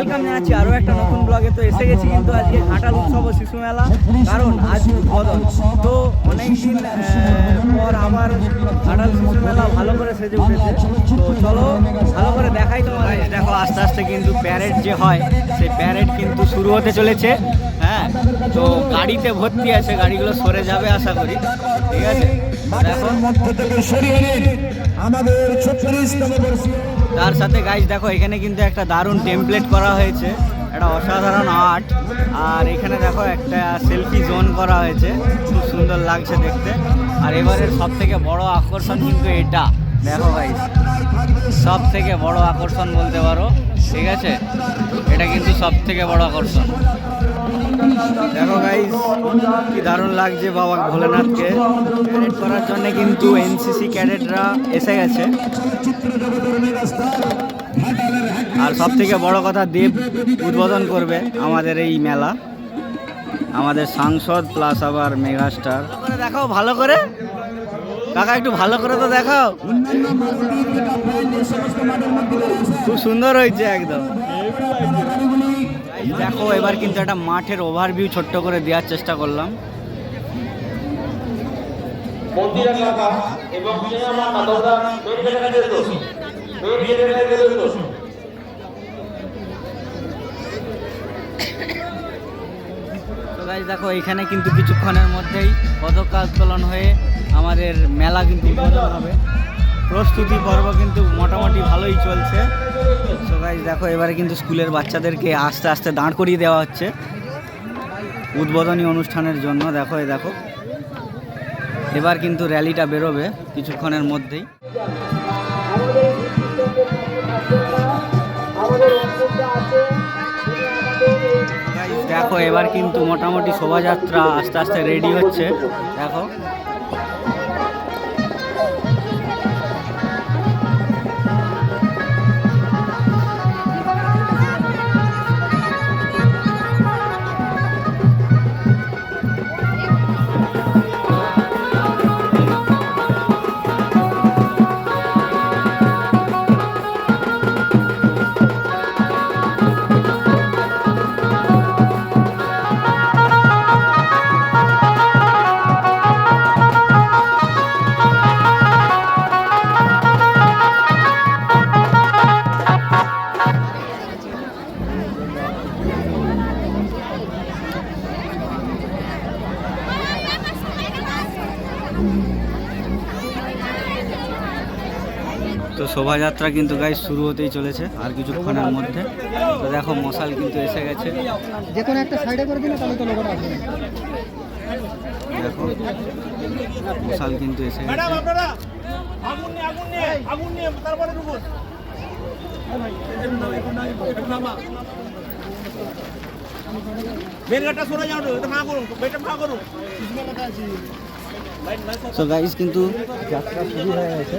Welcome জানাচ্ছি আরও একটা নতুন ব্লগে তো এসে গেছি কিন্তু আজকে ঘাটাল উৎসব ও শিশু মেলা কারণ আজ উদ্বোধন। তো অনেক দিন পর আবার ঘাটাল শিশু মেলা ভালো করে সেজে উঠেছে। তো চলো ভালো করে দেখাই তোমার দেখো আস্তে আস্তে কিন্তু প্যারেড যে হয় সেই প্যারেড কিন্তু শুরু হতে চলেছে। হ্যাঁ তো গাড়িতে ভর্তি আছে গাড়িগুলো সরে যাবে আশা করি। ঠিক আছে? দেখো। মধ্য থেকে সরিয়ে আমাদের ছত্রিশতম বর্ষীয় তার সাথে গাইজ দেখো, এখানে কিন্তু একটা দারুণ টেমপ্লেট করা হয়েছে। একটা অসাধারণ আর্ট আর এখানে দেখো, একটা সেলফি জোন করা হয়েছে। খুব সুন্দর লাগছে দেখতে। আর এবারের সব থেকে বড় আকর্ষণ কিন্তু এটা। দেখো গাইজ সব থেকে বড় আকর্ষণ বলতে পারো। ঠিক আছে? এটা কিন্তু সব থেকে বড় আকর্ষণ। দেখো গাইজ কি দারুণ লাগছে বাবা ভোলেনাথকে। ক্যাডেট করার জন্য কিন্তু এনসিসি ক্যাডেটরা এসে গেছে। আর সব থেকে বড় কথা, দেব উদ্বোধন করবে আমাদের এই মেলা। আমাদের সাংসদ প্লাস আবার মেগাস্টার। দেখাও ভালো করে। কাকা, একটু ভালো করে তো দেখাও। খুব সুন্দর হয়েছে একদম। দেখো এবার কিন্তু একটা মাঠের ওভারভিউ ছোট্ট করে দেওয়ার চেষ্টা করলাম। দেখো এখানে কিন্তু কিছুক্ষণের মধ্যেই পতাকা উত্তোলন হয়ে আমাদের মেলা কিন্তু হবে। প্রস্তুতি পর্ব কিন্তু মোটামুটি ভালোই চলছে। গাইজ দেখো, এবারে কিন্তু স্কুলের বাচ্চাদেরকে আস্তে আস্তে দাঁড় করিয়ে দেওয়া হচ্ছে উদ্বোধনী অনুষ্ঠানের জন্য। দেখো, এই দেখো। এবার কিন্তু র্যালিটা বেরোবে কিছুক্ষণের মধ্যেই। দেখো, এবার কিন্তু মোটামুটি শোভাযাত্রা আস্তে আস্তে রেডি হচ্ছে। দেখো। শোভাযাত্রা কিন্তু গাই শুরু হতেই চলেছে আর কিছুক্ষণের মধ্যে। তো দেখো মশাল কিন্তু এসে গেছে। যে কোনো একটা সাইডে করে দিলে তাহলে তো লোকটা আসবে দেখো মশাল কিন্তু এসে গেছে। আগুন নিয়ে আগুন নিয়ে আগুন নিয়ে তারপরে ঢুকুন সরে যাও এটা ফাঁকা করুন বেটা ফাঁকা করুন। তো গাইস কিন্তু যাত্রা শুরু হয়ে গেছে।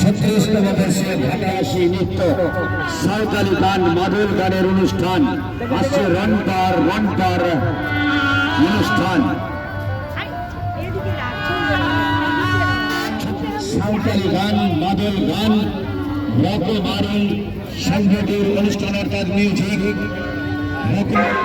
ছত্রিশতম বর্ষে ঘাটাশি নৃত্য। সাঁওতালি গান মাদল গানের অনুষ্ঠান। আসছে রনপার রনপার অনুষ্ঠান। সাঁওতালি গান, মাদল গান রকমারি সংগঠিত অনুষ্ঠান অর্থাৎ মিউজিক রকমারি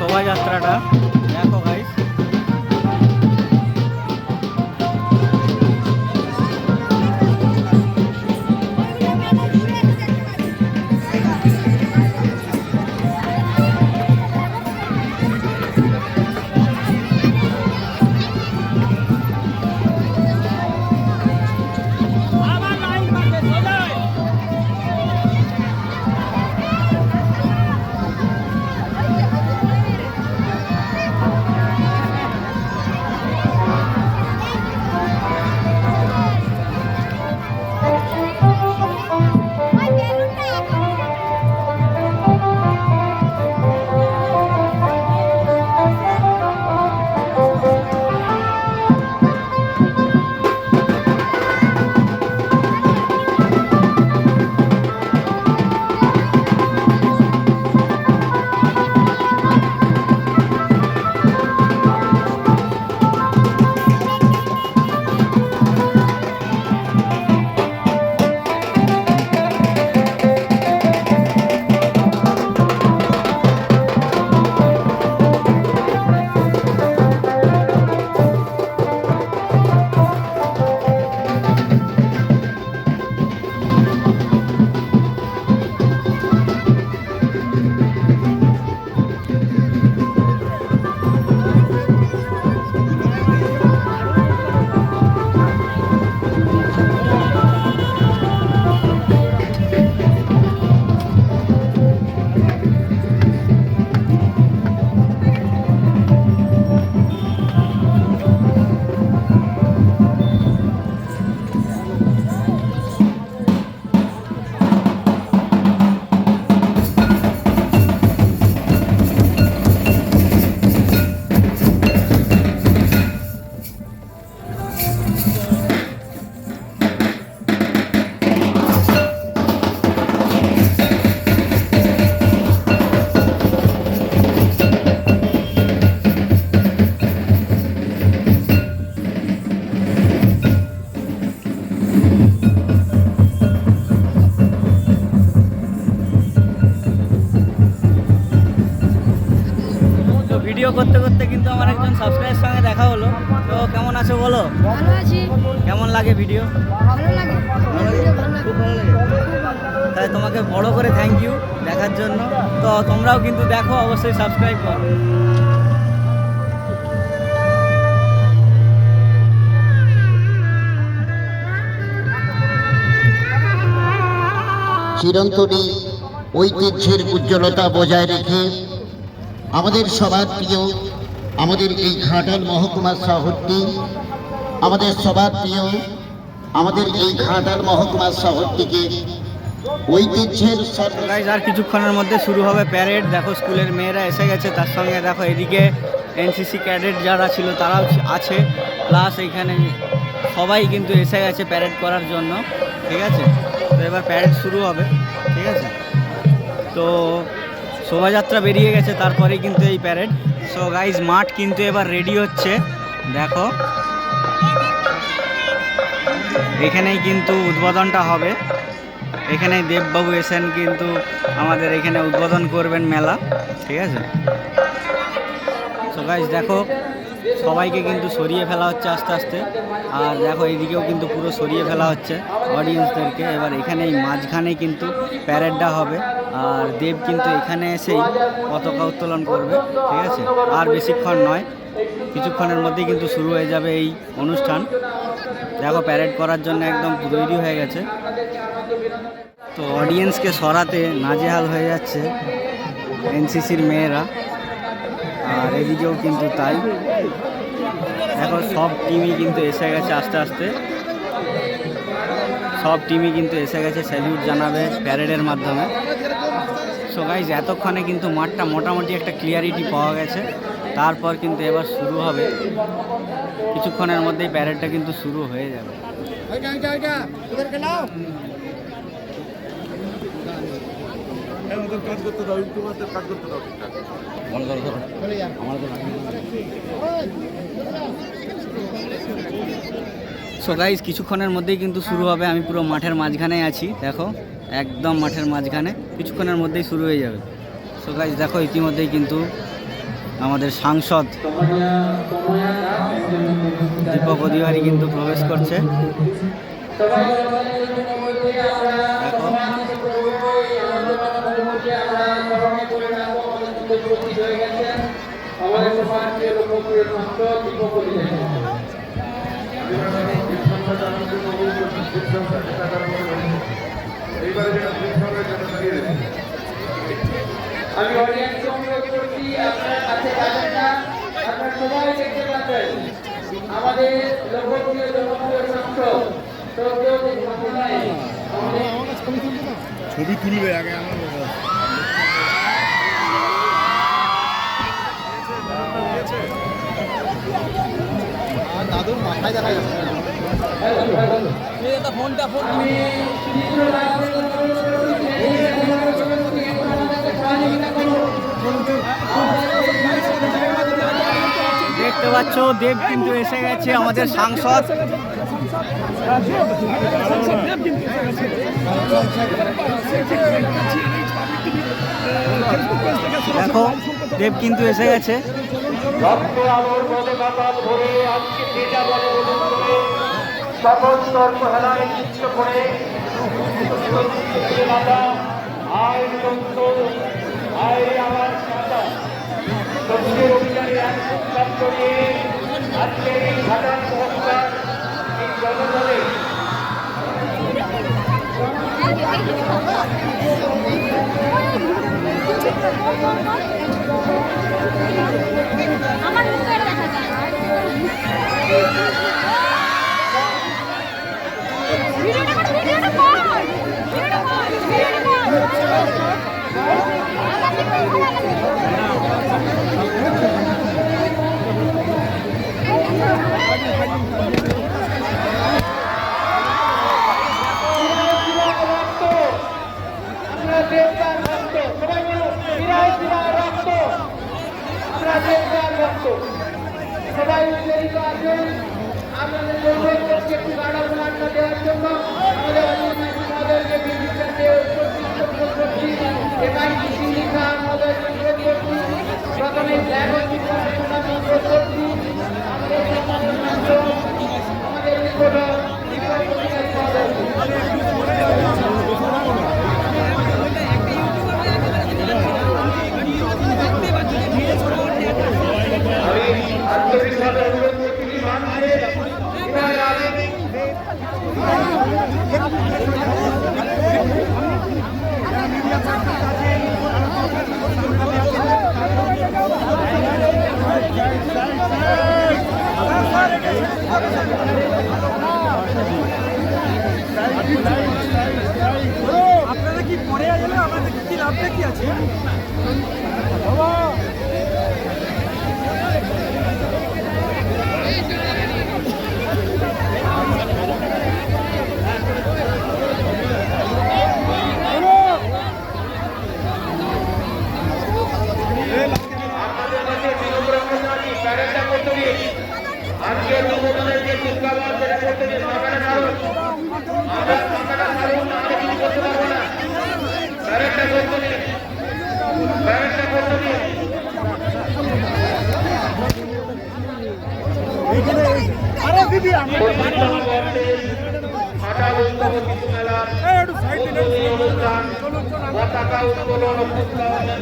শোভাযাত্রাটা ভিডিও করতে করতে কিন্তু আমার একজন সাবস্ক্রাইবের সঙ্গে দেখা হলো। তো কেমন আছো বলো? ভালো আছি। কেমন লাগে ভিডিও ভালো লাগে। ভিডিও ভালো লাগে। খুব ভালো লাগে। তাই তোমাকে বড় করে থ্যাংক ইউ দেখার জন্য। তো তোমরাও কিন্তু দেখো অবশ্যই সাবস্ক্রাইব করো। চিরন্তনী ঐতিহ্যের উজ্জ্বলতা বজায় রেখে আমাদের সবার প্রিয়, আমাদের এই ঘাটাল মহকুমা শহরটি আমাদের সবার প্রিয়, আমাদের এই ঘাটাল মহকুমা শহরটিকে ঐতিহ্যের আর কিছুক্ষণের মধ্যে শুরু হবে প্যারেড দেখো, স্কুলের মেয়েরা এসে গেছে, তার সঙ্গে দেখো এদিকে এনসিসি ক্যাডেট যারা ছিল, তারাও আছে। প্লাস এইখানে সবাই কিন্তু এসে গেছে প্যারেড করার জন্য। ঠিক আছে? তো এবার প্যারেড শুরু হবে। ঠিক আছে? তো শোভাযাত্রা বেরিয়ে গেছে, তারপরেই কিন্তু এই প্যারেড সো গাইজ মাঠ কিন্তু এবার রেডি হচ্ছে। দেখো। এখানেই কিন্তু উদ্বোধনটা হবে। এখানে দেববাবু এসেন কিন্তু আমাদের এখানে উদ্বোধন করবেন মেলা, ঠিক আছে? সো গাইজ দেখো, সবাইকে কিন্তু সরিয়ে ফেলা হচ্ছে আস্তে আস্তে। আর দেখো, এইদিকেও কিন্তু পুরো সরিয়ে ফেলা হচ্ছে অডিয়েন্সদেরকে এবার এখানে মাঝখানে কিন্তু প্যারেডটা হবে। আর দেব কিন্তু এখানে এসেই পতাকা উত্তোলন করবে, ঠিক আছে? আর বেশিক্ষণ নয়, কিছুক্ষণের মধ্যেই কিন্তু শুরু হয়ে যাবে এই অনুষ্ঠান। দেখো প্যারেড করার জন্য একদম তৈরি হয়ে গেছে। তো অডিয়েন্সকে সরাতে নাজেহাল হয়ে যাচ্ছে এনসিসির মেয়েরা। আর এদিকেও কিন্তু তাই। এখন সব টিমই কিন্তু এসে গেছে আস্তে আস্তে। সব টিমই কিন্তু এসে গেছে স্যালিউট জানাবে প্যারেডের মাধ্যমে। সো গাইজ এতক্ষণে কিন্তু মাঠটা মোটামুটি একটা ক্লিয়ারিটি পাওয়া গেছে। তারপর কিন্তু এবার শুরু হবে। কিছুক্ষণের মধ্যেই প্যারেডটা কিন্তু শুরু হয়ে যাবে। সো গাইজ কিছুক্ষণের মধ্যেই কিন্তু শুরু হবে। আমি পুরো মাঠের মাঝখানে আছি দেখো। একদম মাঠের মাঝখানে কিছুক্ষণের মধ্যেই শুরু হয়ে যাবে। সো গাইজ দেখো ইতিমধ্যেই কিন্তু আমাদের সাংসদ দীপক অধিকারী কিন্তু প্রবেশ করছে। আমি অডিয়েন্সকে অনুরোধ করছি আপনার কাছে যাবেন না আপনার সবাই দেখতে পাচ্ছেন। আমাদের লোকপ্রিয় জনপ্রিয় আমাদের ছবি তুলবে আগে আমার দাদুর মাথায় দেখা যাচ্ছে দেখতে পাচ্ছ, দেব কিন্তু এসে গেছে আমাদের সাংসদ। দেখো, দেব কিন্তু এসে গেছে। রক্ত আলোর আজকে সকল তর্ক হেলায় চিত্র করে আয় তন্ত্র আয় আমার মাতা। সত্যের অভিযানে এক সপ্তাহ করিয়ে আজকে এই ঘাটার মহকুমার এই জনগণে আমার মুখে দেখা যায় ভিডিওটা কর ভিডিওটা কর ভিডিওটা কর ভিডিওটা আমরা দেবদার ভক্ত সবাই বলুন বিরায় বিরায় রক্ত আমরা দেবদার ভক্ত সবাই উত্তেজিত আছেন আপনাদের অনুরোধ করছি একটু গাড়া দেওয়ার জন্য আমাদের আমাদেরকে বিদ্যুৎ করছি একাই কৃষি শিক্ষা আমাদের অনুরোধ করছি প্রথমে শিক্ষা অনুরোধ করছি আমাদের সম্মানীয়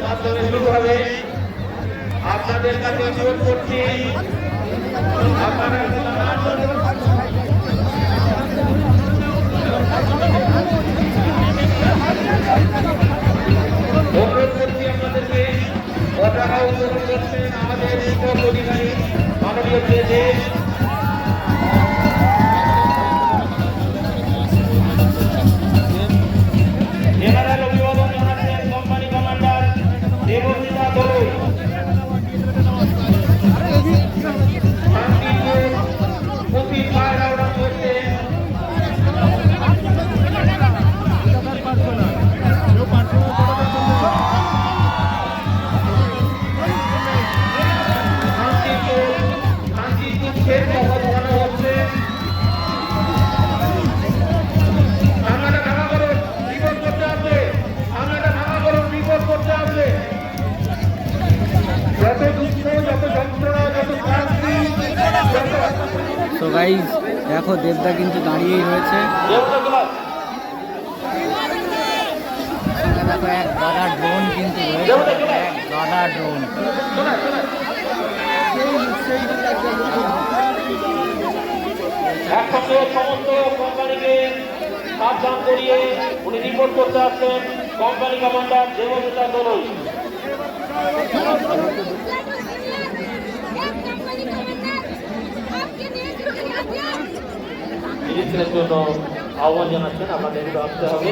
মাধ্যমে শুরু হবে। আপনাদের কাছে অনুরোধ করছি, আপনারা অনুরোধ করছি আপনাদেরকে পতাকা উত্তোলন করছেন আমাদের শিক্ষক অধিকারী মাননীয় দেশ দেখো এক গাদা ড্রোন কিন্তু এক গাদা ড্রোন একসঙ্গে সমস্ত কোম্পানিকে সাবধান করিয়ে উনি রিপোর্ট করতে আসছেন। কোম্পানি কমান্ডার দেবতা দলই। নিরীক্ষণের জন্য আহ্বান জানাচ্ছেন আমাদের আসতে হবে।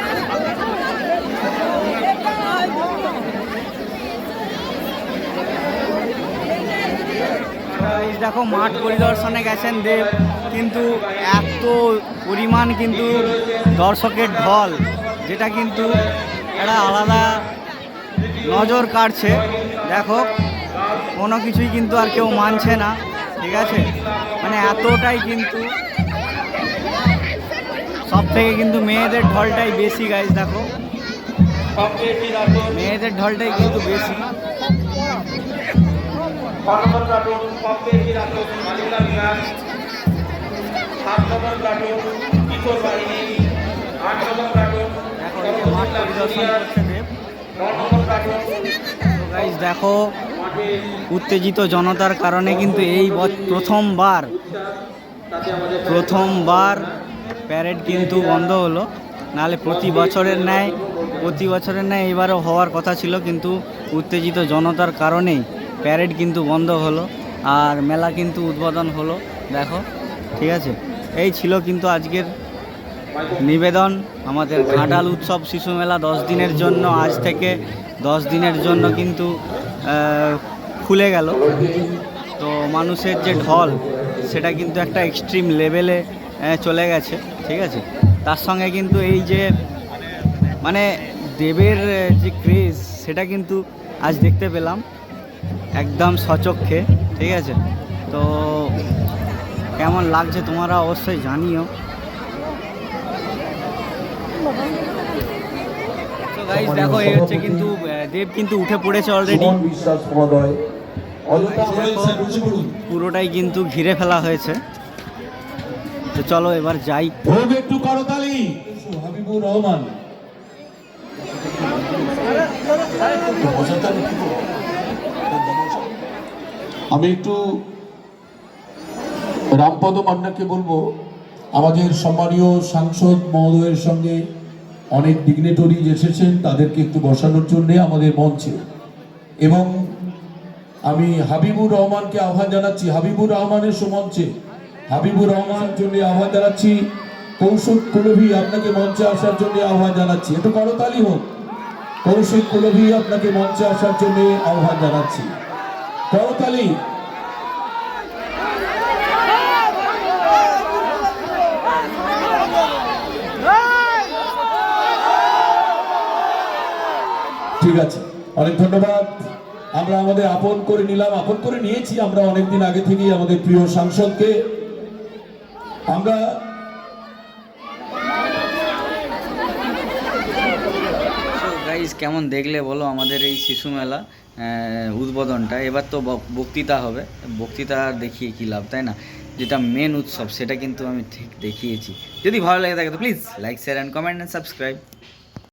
দেখো, মাঠ পরিদর্শনে গেছেন দেব, কিন্তু এত পরিমাণ কিন্তু দর্শকের ঢল, যেটা কিন্তু একটা আলাদা নজর কাটছে দেখো, কোনো কিছুই কিন্তু আর কেউ মানছে না, ঠিক আছে? মানে এতটাই কিন্তু সব থেকে কিন্তু মেয়েদের ঢলটাই বেশি গাইজ দেখো। মেয়েদের ঢলটাই কিন্তু বেশি। নম্বর প্লাটুন রাখুন মালিকা বিভাগ সাত নম্বর প্লাটুন কিশোর বাহিনী। আট নম্বর প্লাটুন। দেখো উত্তেজিত জনতার কারণে কিন্তু এই প্রথমবার প্রথমবার প্যারেড কিন্তু বন্ধ হলো। নাহলে প্রতি বছরের ন্যায় প্রতি বছরের ন্যায় এবারও হওয়ার কথা ছিল কিন্তু উত্তেজিত জনতার কারণেই। প্যারেড কিন্তু বন্ধ হলো আর মেলা কিন্তু উদ্বোধন হলো, দেখো, ঠিক আছে? এই ছিল কিন্তু আজকের নিবেদন, আমাদের ঘাটাল উৎসব শিশু মেলা দশ দিনের জন্য, আজ থেকে দশ দিনের জন্য কিন্তু খুলে গেল। তো মানুষের যে ঢল, সেটা কিন্তু একটা এক্সট্রিম লেভেলে চলে গেছে, ঠিক আছে? তার সঙ্গে কিন্তু এই যে মানে দেবের যে ক্রেজ সেটা কিন্তু আজ দেখতে পেলাম। একদম সচক্ষে ঠিক আছে? তো কেমন লাগছে তোমরা অবশ্যই জানিও। তো দেখো এই হচ্ছে কিন্তু দেব কিন্তু উঠে পড়েছে অলরেডি পুরোটাই কিন্তু ঘিরে ফেলা হয়েছে। তো চলো এবার যাই। একটু করতালি হাবিবুর রহমান। আমি একটু রামপদ মান্নাকে বলব, আমাদের সম্মানীয় সাংসদ মহোদয়ের সঙ্গে অনেক ডিগনেটরি এসেছেন, তাদেরকে একটু বসানোর জন্য আমাদের মঞ্চে। এবং আমি হাবিবুর রহমানকে আহ্বান জানাচ্ছি, হাবিবুর রহমানের সুমঞ্চে। হাবিবুর রহমান জন্য আহ্বান জানাচ্ছি, কৌশিক কুলভি আপনাকে মঞ্চে আসার জন্য আহ্বান জানাচ্ছি। একটু করতালি হোক। কৌশিক কুলভি আপনাকে মঞ্চে আসার জন্য আহ্বান জানাচ্ছি। করতালি ঠিক আছে, অনেক ধন্যবাদ। আমরা আমাদের আপন করে নিলাম, আপন করে নিয়েছি আমরা অনেকদিন আগে থেকেই আমাদের প্রিয় সাংসদকে। আমরা গাইজ কেমন দেখলে বলো আমাদের এই শিশু মেলা উদ্বোধনটা? এবার তো বক- বক্তৃতা হবে। বক্তৃতা দেখিয়ে কী লাভ, তাই না? যেটা মেন উৎসব, সেটা কিন্তু আমি ঠিক দেখিয়েছি। যদি ভালো লাগে থাকে তো please like share and comment and subscribe